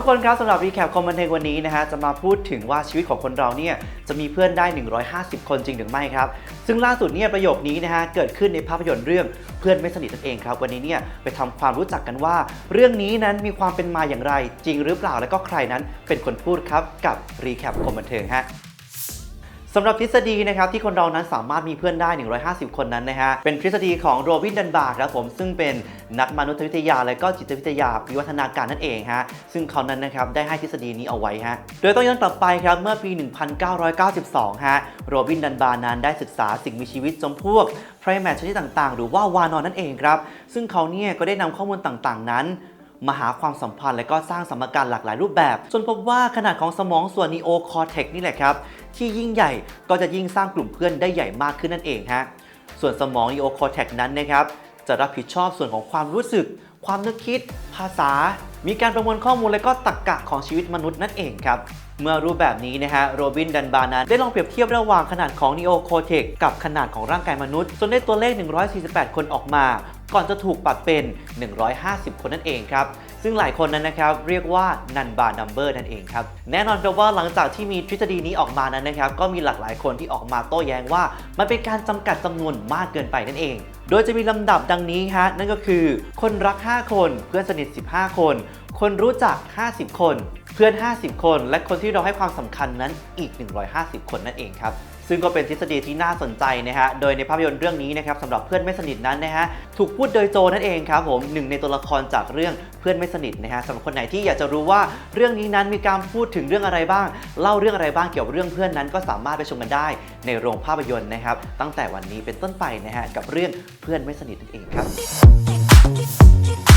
ทุกคนครับสำหรับรีแคปคอมบันเทงวันนี้นะฮะจะมาพูดถึงว่าชีวิตของคนเราเนี่ยจะมีเพื่อนได้ 150 คนจริงหรือไม่ครับ ซึ่งล่าสุดเนี่ยประโยคนี้นะฮะเกิดขึ้นในภาพยนตร์เรื่องเพื่อนไม่สนิทนั่นเองครับ วันนี้เนี่ยไปทำความรู้จักกันว่า เรื่องนี้นั้นมีความเป็นมาอย่างไร จริงหรือเปล่าและก็ใครนั้นเป็นคนพูดครับกับรีแคปคอมบันเทงฮะ สำหรับทฤษฎีนะครับที่คนเรานั้นสามารถมีเพื่อนได้ 150 คนนั้นนะฮะเป็นทฤษฎีของโรบินดันบาร์ครับผมซึ่งเป็นนักมนุษยวิทยา และก็จิตวิทยาวิวัฒนาการนั่นเองฮะซึ่งเขานั้นนะครับได้ให้ทฤษฎีนี้เอาไว้ฮะโดยต้องย้อนกลับไปครับเมื่อปี 1992 ฮะโรบินดันบาร์นั้นได้ศึกษาสิ่งมีชีวิตจำพวกไพรแมทชนิดต่างๆ หรือว่าวานอนนั่นเองครับซึ่งเขาเนี่ยก็ได้นำข้อมูลต่างๆ นั้น มาหาความสัมพันธ์และก็สร้างสมการหลากหลายรูปแบบ จนพบว่าขนาดของสมองส่วนนีโอคอร์เทกนี่แหละครับ ที่ยิ่งใหญ่ก็จะยิ่งสร้างกลุ่มเพื่อนได้ใหญ่มากขึ้นนั่นเองฮะส่วนสมองนีโอคอร์เทกนั้นนะครับ จะรับผิดชอบส่วนของความรู้สึก ความนึกคิด ภาษา มีการประมวลข้อมูลและก็ตรรกกะของชีวิตมนุษย์นั่นเองครับเมื่อรู้แบบนี้นะฮะโรบินดันบานั้นได้ลองเปรียบเทียบระหว่างขนาดของนีโอโคเทกกับขนาดของร่างกายมนุษย์ จนได้ตัวเลข 148 คนออกมา ก่อนจะถูกปรับเป็น 150 คนนั่นเองครับ ซึ่งหลายคนนั้นนะครับเรียกว่านันบานัมเบอร์นั่นเองครับ แน่นอนครับว่าหลังจากที่มีทฤษฎีนี้ออกมานั้นนะครับ ก็มีหลากหลายคนที่ออกมาโต้แย้งว่า มันเป็นการจำกัดจำนวนมากเกินไปนั่นเอง โดยจะมีลำดับดังนี้ฮะนั่นก็คือ คนรัก 5 คน เพื่อนสนิท 15 คน คนรู้จัก 50 คน เพื่อน 50 คน และคนที่เราให้ความสำคัญนั้นอีก 150 คนนั่นเองครับ ซึ่งก็เป็นทฤษฎีที่น่าสนใจนะฮะ โดยในภาพยนตร์เรื่องนี้นะครับสำหรับเพื่อนไม่สนิทนั้นนะฮะ ถูกพูดโดยโจนั่นเองครับผมหนึ่งในตัวละครจากเรื่องเพื่อนไม่สนิทนะฮะสำหรับคนไหนที่อยากจะรู้ว่าเรื่องนี้นั้นมีการพูดถึงเรื่องอะไรบ้าง เล่าเรื่องอะไรบ้างเกี่ยวกับเรื่องเพื่อนนั้นก็สามารถไปชมกันได้ในโรงภาพยนตร์นะครับ ตั้งแต่วันนี้เป็นต้นไปนะฮะกับเรื่องเพื่อนไม่สนิทนั่นเองครับ